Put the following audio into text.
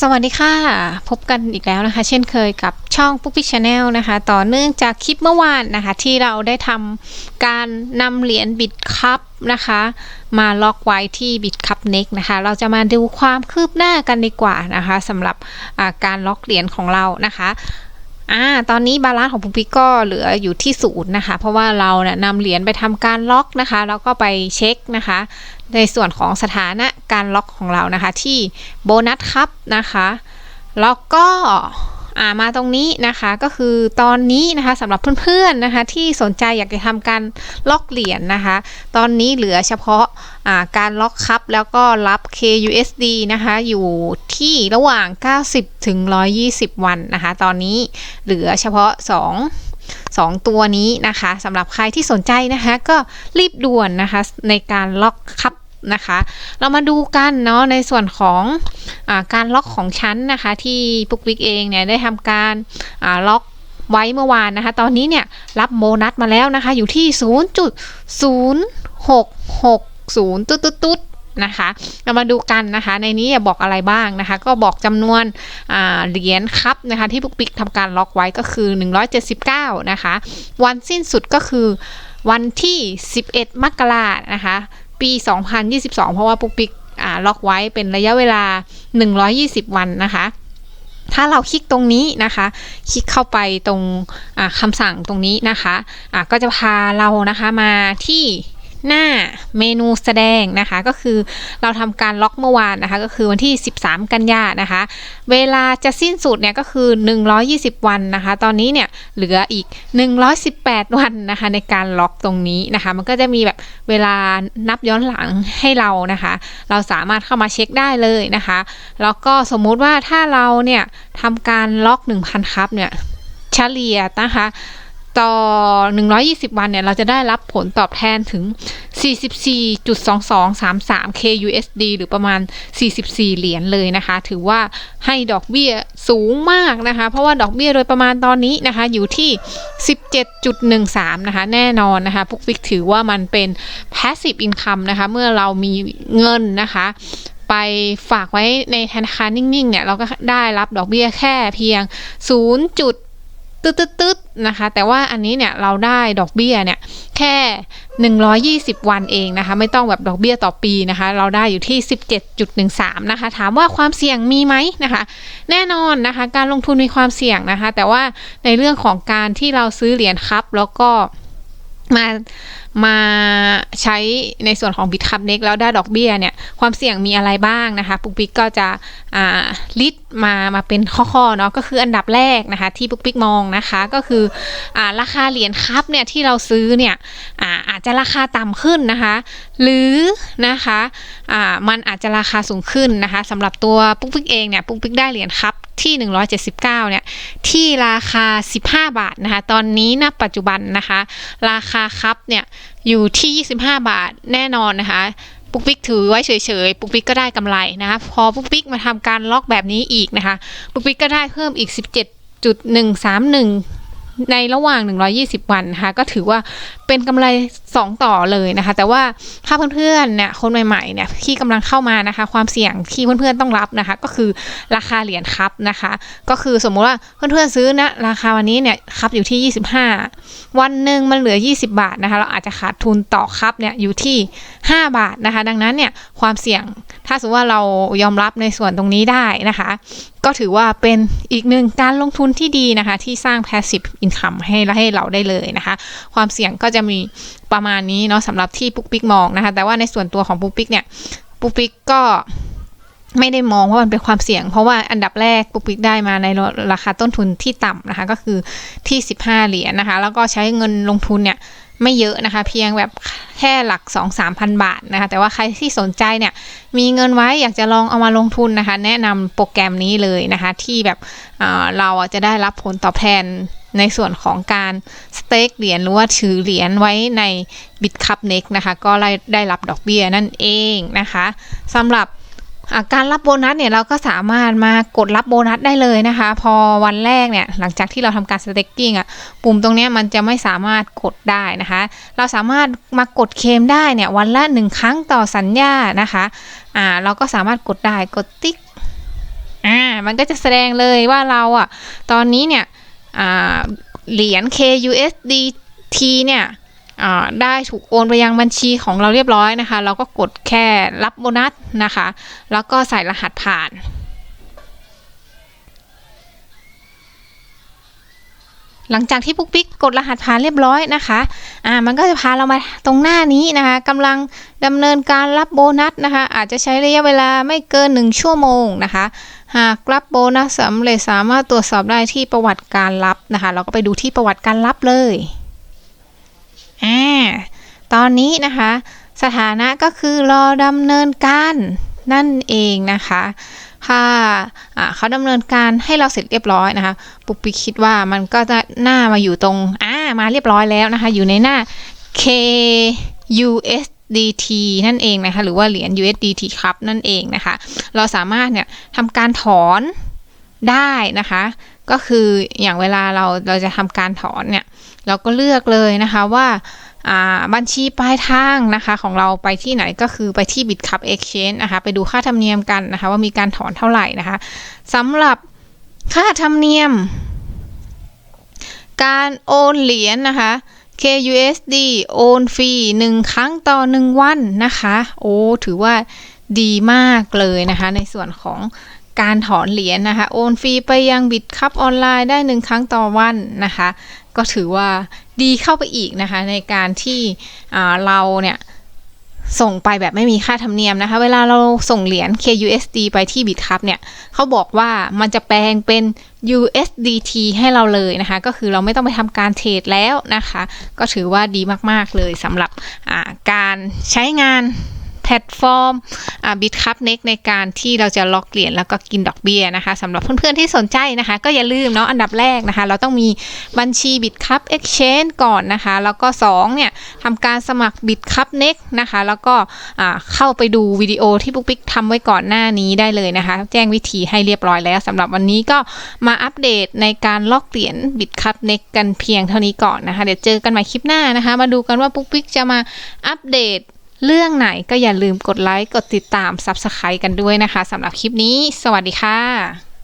สวัสดีค่ะ พบกันอีกแล้วนะคะ เช่นเคยกับช่องปุ๊กปิ๊กชาแนลนะคะ ต่อเนื่องจากคลิปเมื่อวานนะคะ ที่เราได้ทำการนำเหรียญบิตคัพนะคะ มาล็อกไว้ที่บิตคัพเน็กนะคะ เราจะมาดูความคืบหน้ากันดีกว่านะคะสำหรับการล็อกเหรียญของเรานะคะ อ่า ตอนนี้บาลานซ์ของปุ๊กปิ๊กก็เหลืออยู่ที่ศูนย์นะคะ เพราะว่าเราเนี่ยนำเหรียญไปทำการล็อกนะคะ แล้วก็ไปเช็คนะคะ ในส่วนของสถานะการล็อกของเรานะคะ ที่โบนัสครับนะคะ แล้วก็ อ่ามาตรงนี้นะคะก็คือตอนนี้นะคะสำหรับเพื่อนๆนะคะที่สนใจอยากจะทำการล็อกเหรียญนะคะ ตอนนี้เหลือเฉพาะอ่าการล็อกคับแล้วก็รับ KUSD นะคะอยู่ที่ระหว่าง 90 ถึง 120 วันนะคะ ตอนนี้เหลือเฉพาะ 2 2 ตัวนี้นะคะสำหรับใครที่สนใจนะคะ ก็รีบด่วนนะคะในการล็อกคับ นะคะ เรามาดูกันเนาะในส่วนของอการล็อกของชั้นนะคะ ที่ปุ๊กปิ๊กเองเนี่ยได้ทำการล็อกไว้เมื่อวานนะคะ ตอนนี้เนี่ยรับโบนัสมาแล้วนะคะ อยู่ที่ 0.0660 ตุ๊ดตุ๊ดตุ๊ดนะคะ เรามาดูกันนะคะ ในนี้บอกอะไรบ้างนะคะ ก็บอกจำนวนเหรียญครับนะคะ ที่ปุ๊กปิ๊กทำการล็อกไว้ก็คือ 179 นะคะ วันสิ้นสุดก็คือวันที่ 11 มกรานะคะ ปี 2022 เพราะว่าปุ๊กปิ๊กอ่าล็อกไว้เป็นระยะเวลา 120 วันนะคะ ถ้าเราคลิกตรงนี้นะคะ คลิกเข้าไปตรงอ่าคำสั่งตรงนี้นะคะอ่าก็จะพาเรานะคะมาที่ หน้าเมนูแสดงนะคะก็คือเราทำการล็อกเมื่อวานนะคะก็คือวันที่ 13 กันยานะคะ เวลาจะสิ้นสุดเนี่ยก็คือ 120 วันนะคะ ตอนนี้เนี่ยเหลืออีก 118 วันนะคะในการล็อกตรงนี้นะคะ มันก็จะมีแบบเวลานับย้อนหลังให้เรานะคะ เราสามารถเข้ามาเช็คได้เลยนะคะแล้วก็สมมุติว่าถ้าเราเนี่ยทำการล็อก 1,000 ครับเนี่ยเฉลี่ยนะคะ ต่อ 120 วันเนี่ย เราจะได้รับผลตอบแทนถึง 44.2233 KUSD หรือประมาณ 44 เหรียญเลยนะคะ ถือว่าให้ดอกเบี้ยสูงมากนะคะ เพราะว่าดอกเบี้ยโดยประมาณตอนนี้นะคะ อยู่ที่ 17.13 นะคะ แน่นอนนะคะพุกฟิกถือว่ามันเป็น passive income นะคะ เมื่อเรามีเงินนะคะไปฝากไว้ในธนาคารนิ่งๆ เนี่ย เราก็ได้รับดอกเบี้ยแค่เพียง 0. จุดตึ๊ดๆๆนะคะ แต่ว่าอันนี้เนี่ยเราได้ดอกเบี้ยเนี่ยแค่ 120 วันเองนะคะ ไม่ต้องแบบดอกเบี้ยต่อปีนะคะ เราได้อยู่ที่ 17.13 นะคะ ถามว่าความเสี่ยงมีไหมนะคะ แน่นอนนะคะ การลงทุนมีความเสี่ยงนะคะ แต่ว่าในเรื่องของการที่เราซื้อเหรียญครับแล้วก็มา มาใช้ในส่วนของบิตคัพเน็กแล้วได้ดอกเบี้ยเนี่ยความเสี่ยงมีอะไรบ้างนะคะ ปุ๊กปิ๊กก็จะอ่าลิสต์มามาเป็นข้อๆเนาะก็คืออันดับแรกนะคะที่ปุ๊กปิ๊กมองนะคะก็คืออ่าราคาเหรียญคัพเนี่ยที่เราซื้อเนี่ยอ่าอาจจะราคาต่ำขึ้นนะคะ หรือนะคะอ่ามันอาจจะราคาสูงขึ้นนะคะสำหรับตัวปุ๊กปิ๊กเองเนี่ยปุ๊กปิ๊กได้เหรียญคัพที่ 179 เนี่ย ที่ราคา 15 บาทนะคะ ตอนนี้ณปัจจุบันนะคะ ราคาครับเนี่ยอยู่ที่ 25 บาทแน่นอนนะคะ ปุ๊กปิ๊กถือไว้เฉยๆ ปุ๊กปิ๊กก็ได้กำไรนะคะ พอปุ๊กปิ๊กมาทำการล็อกแบบนี้อีกนะคะ ปุ๊กปิ๊กก็ได้เพิ่มอีก 17.131 ในระหว่าง 120 วันนะคะ ก็ถือว่า เป็นกำไร2ต่อเลยนะคะ แต่ว่าถ้าเพื่อนๆเนี่ยคนใหม่ๆเนี่ยที่กำลังเข้ามานะคะ ความเสี่ยงที่เพื่อนๆต้องรับนะคะ ก็คือราคาเหรียญครับนะคะ ก็คือสมมุติว่าเพื่อนๆซื้อนะราคาวันนี้เนี่ยครับอยู่ที่ 25 วันหนึ่งมันเหลือ 20 บาทนะคะ เราอาจจะขาดทุนต่อครับเนี่ยอยู่ที่ 5 บาทนะคะ ดังนั้นเนี่ยความเสี่ยงถ้าสมมติว่าเรายอมรับในส่วนตรงนี้ได้นะคะ ก็ถือว่าเป็นอีกหนึ่งการลงทุนที่ดีนะคะ ที่สร้าง passive income ให้ให้เราได้เลยนะคะ ความเสี่ยงก็จะจะมีประมาณนี้เนาะสำหรับที่ปุ๊กปิ๊กมองนะคะ แต่ว่าในส่วนตัวของปุ๊กปิ๊กเนี่ยปุ๊กปิ๊กก็ไม่ได้มองว่ามันเป็นความเสี่ยง เพราะว่าอันดับแรกปุ๊กปิ๊กได้มาในราคาต้นทุนที่ต่ำนะคะ ก็คือที่ 15 เหรียญนะคะ แล้วก็ใช้เงินลงทุนเนี่ยไม่เยอะนะคะ เพียงแบบแค่หลัก 2 3 พันบาทนะคะ แต่ว่าใครที่สนใจเนี่ย มีเงินไว้อยากจะลองเอามาลงทุนนะคะ แนะนำโปรแกรมนี้เลยนะคะ ที่แบบเเราจะได้รับผลตอบแทน ในส่วนของการสเต็กเหรียญหรือว่าถือเหรียญไว้ในบิตคัพเน็กนะคะ ก็ได้รับดอกเบี้ยนั่นเองนะคะสำหรับการรับโบนัสเนี่ยเราก็สามารถมากดรับโบนัสได้เลยนะคะ พอวันแรกเนี่ยหลังจากที่เราทำการสเต็กกิ้งอะปุ่มตรงนี้มันจะไม่สามารถกดได้นะคะ เราสามารถมากดเคมได้เนี่ยวันละหนึ่งครั้งต่อสัญญานะคะอ่าเราก็สามารถกดได้กดติ๊กอ่ามันก็จะแสดงเลยว่าเราอะตอนนี้เนี่ย เหรียญ KUSDT เนี่ยได้ถูกโอนไปยังบัญชีของเราเรียบร้อยนะคะ เราก็กดแค่รับโบนัสนะคะ แล้วก็ใส่รหัสผ่านหลังจากที่ปุ๊กปิ๊กกดรหัสผ่านเรียบร้อยนะคะ อ่า มันก็จะพาเรามาตรงหน้านี้นะคะกำลังดำเนินการรับโบนัสนะคะ อาจจะใช้ระยะเวลาไม่เกิน 1 ชั่วโมงนะคะ หากรับโบนัสสำเร็จสามารถตรวจสอบได้ที่ประวัติการรับนะคะ เราก็ไปดูที่ประวัติการรับเลยอ่าตอนนี้นะคะ สถานะก็คือรอดำเนินการนั่นเองนะคะถ้าอ่าเขาดำเนินการให้เราเสร็จเรียบร้อยนะคะ ปุ๊กปิ๊กคิดว่ามันก็จะหน้ามาอยู่ตรงอ่ามาเรียบร้อยแล้วนะคะ อยู่ในหน้า k u s USDT นั่นเองนะคะ หรือว่าเหรียญ USDT ครับนั่นเองนะคะ เราสามารถเนี่ยทำการถอนได้นะคะ ก็คืออย่างเวลาเราเราจะทำการถอนเนี่ย เราก็เลือกเลยนะคะว่าบัญชีปลายทางนะคะ ของเราไปที่ไหนก็คือไปที่ Bitcup Exchange นะคะ ไปดูค่าธรรมเนียมกันนะคะ ว่ามีการถอนเท่าไหร่นะคะสำหรับค่าธรรมเนียม การโอนเหรียญนะคะ KUSD โอนฟรี1ครั้งต่อ1วันนะคะ โอ้ถือว่าดีมากเลยนะคะ ในส่วนของการถอนเหรียญนะคะ โอนฟรีไปยังบิตคัพออนไลน์ได้1ครั้งต่อวันนะคะ ก็ถือว่าดีเข้าไปอีกนะคะ ในการที่เราเนี่ย ส่งไปแบบไม่มีค่าธรรมเนียมนะคะ เวลาเราส่งเหรียญ KUSD ไปที่ Bitcup เนี่ยเขาบอกว่ามันจะแปลงเป็น USDT ให้เราเลยนะคะ ก็คือเราไม่ต้องไปทำการเทรดแล้วนะคะ ก็ถือว่าดีมาก ๆ เลยสำหรับการใช้งาน แพลตฟอร์มอ่า Bitcup Next ในการที่เราจะล็อกเหรียญแล้วก็กินดอกเบี้ยนะคะสำหรับเพื่อนๆที่สนใจนะคะ ก็อย่าลืมเนาะอันดับแรกนะคะ เราต้องมีบัญชี Bitcup Exchange ก่อนนะคะ แล้วก็2เนี่ยทำการสมัคร Bitcup Next นะคะ แล้วก็เข้าไปดูวิดีโอที่ปุ๊กปิ๊กทำไว้ก่อนหน้านี้ได้เลยนะคะ แจ้งวิธีให้เรียบร้อยแล้วสำหรับวันนี้ก็มาอัปเดตในการล็อกเหรียญ Bitcup Next กันเพียงเท่านี้ก่อนนะคะ เดี๋ยวเจอกันใหม่คลิปหน้านะคะ มาดูกันว่าปุ๊กปิ๊กจะมาอัปเดต เรื่องไหนก็อย่าลืมกดไลค์ กดติดตาม Subscribe กันด้วยนะคะสำหรับคลิปนี้ สวัสดีค่ะ